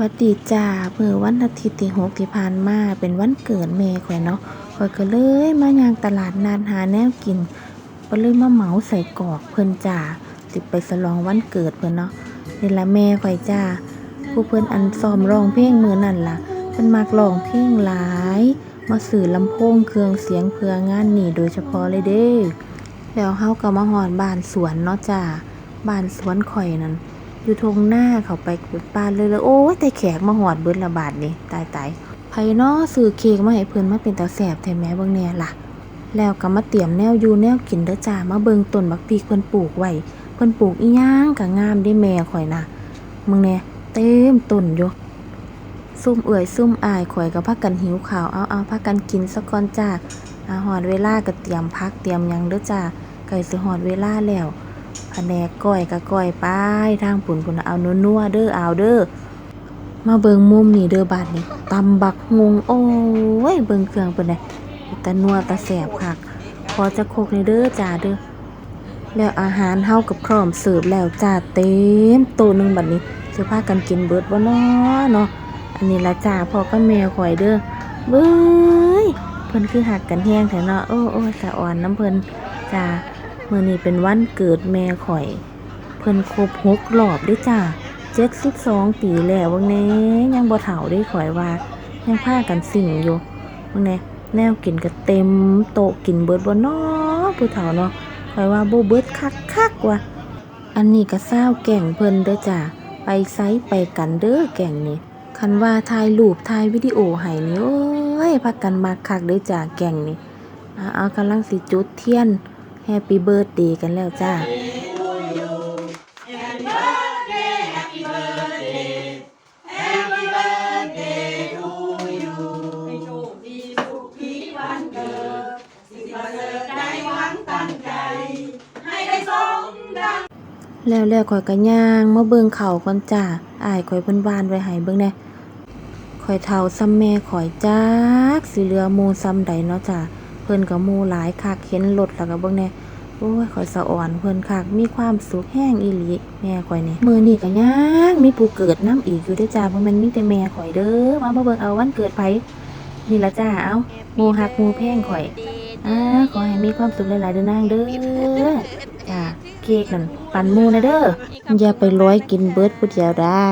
วัสดีจ้าเมื่อวันอาทิตย์ที่หกที่ผ่านมาเป็นวันเกิดแม่ข่อยเนาะข่อยก็เลยมายางตลาดนานหาแนวกินก็เลยมาเหมาใส่กรอกเพิ่นจ้าสิไปฉลองวันเกิดเพิ่นเนาะนี่ละแม่ข่อยจ้าผู้เพิ่นอันซ้อมร้องเพลงมือนั่นล่ะเพิ่นมักร้องเพลงหลาย มาสื่อลำโพงเครื่องเสียงเพื่องานนี้โดยเฉพาะเลยเด้แล้วเฮาก็มาฮอดบ้านสวนเนาะจ้าบ้านสวนข่อยนั่น อยู่ทงหน้าเขาไปกุดปานเลยเลยโอ้ยแต่แขกมาหอดเบิดละบาทนี่ตายตายไผเนาะซื้อเค้กมาให้เพิ่นมาเป็นตาแสบแท้แม่เบิ่งแน่ล่ะ แล้วก็มาเตรียมแนวอยู่แนวกินเด้อจ้ามาเบิ่งต้นบักพริกเพิ่นปลูกไว้เพิ่นปลูกอีหยังก็งามเด้แม่ข่อยนะมึงแน่เต็มต้นอยู่ซุ่มเอื่อยซุ่มอายข่อยก็พากันหิวข้าวเอาเอาพากันกินซะก่อนจ้าอาหอดเวลาก็เตรียมพักเตรียมยังเด้อจ้าใกล้สิหอดเวลาแล้ว ผนกก้อยก็ก้อยไปทางปุ่นพุ่นเอานัวๆเด้อเอาเด้อมาเบิงมุมนี่เด้อบาดนี้ตำบักงงโอ้ยเบิงเครื่องเพิ่นน่ะตะนัวตะแสบคักขอจะโคกในเด้อจ้าเด้อแล้วอาหารเฮากับพร้อมเสิร์ฟแล้วจ้าเต็มโตนึงบัดนี้สิพากันกินเบิดบ่น้อเนาะอันนี้ละจ้าพ่อกับแม่ข่อยเด้อเบ้ยเพิ่นคือหักกันแฮงแท้เนาะโอ้โอ้สะอ่อนน้ำเพิ่นจ้า มื่อนี้เป็นวันเกิดแม่ข่อย เพิ่นครบหกรอบด้วยจ้าเจ็ดสิบสองปีแล้ววันนี้ยังบ่เฒ่าได้ข่อยว่า ยังพากันสิ่งอยู่วันนี้แนวกินก็เต็มโต๊ะกินเบิดบ่น้อผู้เฒ่าเนาะข่อยว่าบ่เบิดคักคักว่ะอันนี้ก็เศร้าแก่งเพิ่นเด้อจ้าไปไซไปกันเด้อแก่งนี่คันว่าถ่ายรูปถ่ายวิดีโอให้นี่โอ้ยพากันมาคักเด้อจ้าแก่งนี่เอากำลังสิจุดเทียน แฮปปี้เบิร์ดเดย์กันแล้วจ้า แล้วแล้วข่อยก็ย่างมาเบิ่งเขาก่อนจ้าอ้ายข่อยเพิ่นวานไว้ให้เบิ่งแน่ข่อยเฒ่าซ้ำแม่ข่อยจักสิเหลือหมู่ซ้ำใดเนาะจ้าเพิ่นก็หมู่หลายคักเห็นรถแล้วก็เบิ่งแน่ โอ้ยข่อยสะอ่อนเพิ่นคักมีความสุขแห้งอีหลีแม่ข่อยนี่มือนี้ก็ย่างมีผู้เกิดนํอีกอยู่ด้อจ้าบ่แม่นมีแต่แม่ข่อยเด้อมาเบิ่งเอาวันเกิดไผนี่ละจ้าเอาหมู่ฮักหมูแพงข่อยอ่าขอให้มีความสุขหลายๆเด้อนางเด้อจ้าเค้กนั่นปั่นหมูนะเด้ออย่าไปร้อยกินเบิดผู้เดียวได้